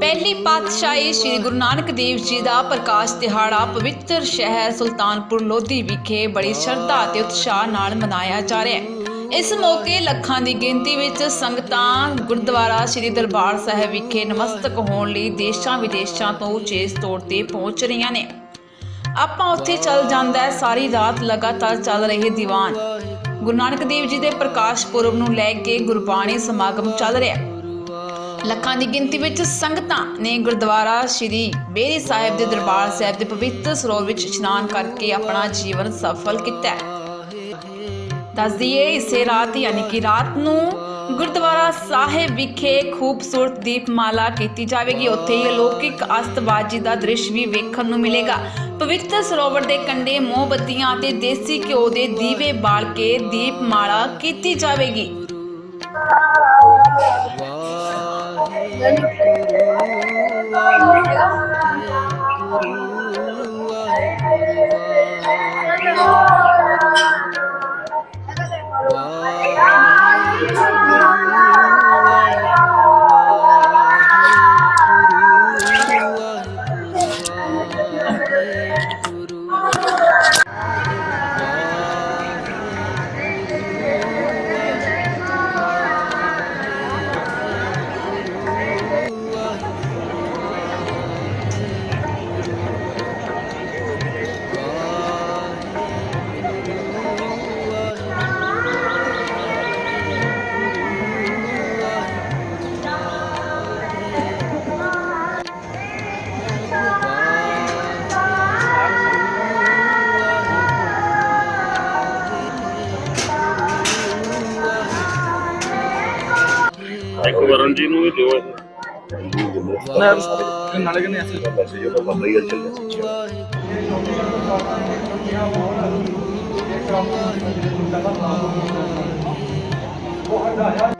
ਪਹਿਲੀ ਪਾਤਸ਼ਾਹੀ ਸ੍ਰੀ ਗੁਰੂ ਨਾਨਕ ਦੇਵ ਜੀ ਦਾ ਪ੍ਰਕਾਸ਼ ਦਿਹਾੜਾ ਪਵਿੱਤਰ ਸ਼ਹਿਰ ਸੁਲਤਾਨਪੁਰ ਲੋਧੀ ਵਿਖੇ ਬੜੀ ਸ਼ਰਧਾ ਅਤੇ ਉਤਸ਼ਾਹ ਨਾਲ ਮਨਾਇਆ ਜਾ ਰਿਹਾ ਹੈ। ਇਸ ਮੌਕੇ ਲੱਖਾਂ ਦੀ ਗਿਣਤੀ ਵਿੱਚ ਸੰਗਤਾਂ ਗੁਰਦੁਆਰਾ ਸ੍ਰੀ ਦਰਬਾਰ ਸਾਹਿਬ ਵਿਖੇ ਨਮਸਤਕ ਹੋਣ ਲਈ ਦੇਸ਼ਾਂ ਵਿਦੇਸ਼ਾਂ ਤੋਂ ਉਚੇਸ ਤੌਰ ਤੇ ਪਹੁੰਚ ਰਹੀਆਂ ਨੇ। ਆਪਾਂ ਉੱਥੇ ਚੱਲ ਜਾਂਦਾ ਹੈ, ਸਾਰੀ ਰਾਤ ਲਗਾਤਾਰ ਚੱਲ ਰਹੇ ਦੀਵਾਨ। ਗੁਰੂ ਨਾਨਕ ਦੇਵ ਜੀ ਦੇ ਪ੍ਰਕਾਸ਼ ਪੁਰਬ ਨੂੰ ਲੈ ਕੇ ਗੁਰਬਾਣੀ ਸਮਾਗਮ ਚੱਲ ਰਿਹਾ ਲੱਖਾਂ ਦੀ ਗਿਣਤੀ ਵਿੱਚ ਸੰਗਤਾਂ ਨੇ ਗੁਰਦੁਆਰਾ ਸ੍ਰੀ ਬੇਰੀ ਸਾਹਿਬ ਦੇ ਦਰਬਾਰ ਸਾਹਿਬ ਦੇ ਪਵਿੱਤਰ ਸਰੋਵਰ ਵਿੱਚ ਇਸ਼ਨਾਨ ਕਰਕੇ ਆਪਣਾ ਜੀਵਨ ਸਫਲ ਕੀਤਾ ਹੈ। ਦੱਸ ਦਈਏ ਇਸੇ ਰਾਤ, ਯਾਨੀ ਕਿ ਰਾਤ ਨੂੰ ਗੁਰਦੁਆਰਾ ਸਾਹਿਬ ਵਿਖੇ ਖੂਬਸੂਰਤ ਦੀਪਮਾਲਾ ਕੀਤੀ ਜਾਵੇਗੀ। ਉੱਥੇ ਹੀ ਅਲੌਕਿਕ ਅਸਤਬਾਜੀ ਦਾ ਦ੍ਰਿਸ਼ ਵੀ ਵੇਖਣ ਨੂੰ ਮਿਲੇਗਾ। ਪਵਿੱਤਰ ਸਰੋਵਰ ਦੇ ਕੰਢੇ ਮੋਮਬੱਤੀਆਂ ਅਤੇ ਦੇਸੀ ਘਿਓ ਦੇ ਦੀਵੇ ਬਾਲ ਕੇ ਦੀਪਮਾਲਾ ਕੀਤੀ ਜਾਵੇਗੀ। ਇੱਕ ਵਰਨ ਜੀ ਨੂੰ ਵੀ ਦਿਓ। ਨਾਲੇ ਕਹਿੰਦੇ ਅਸੀਂ ਮੰਦਰ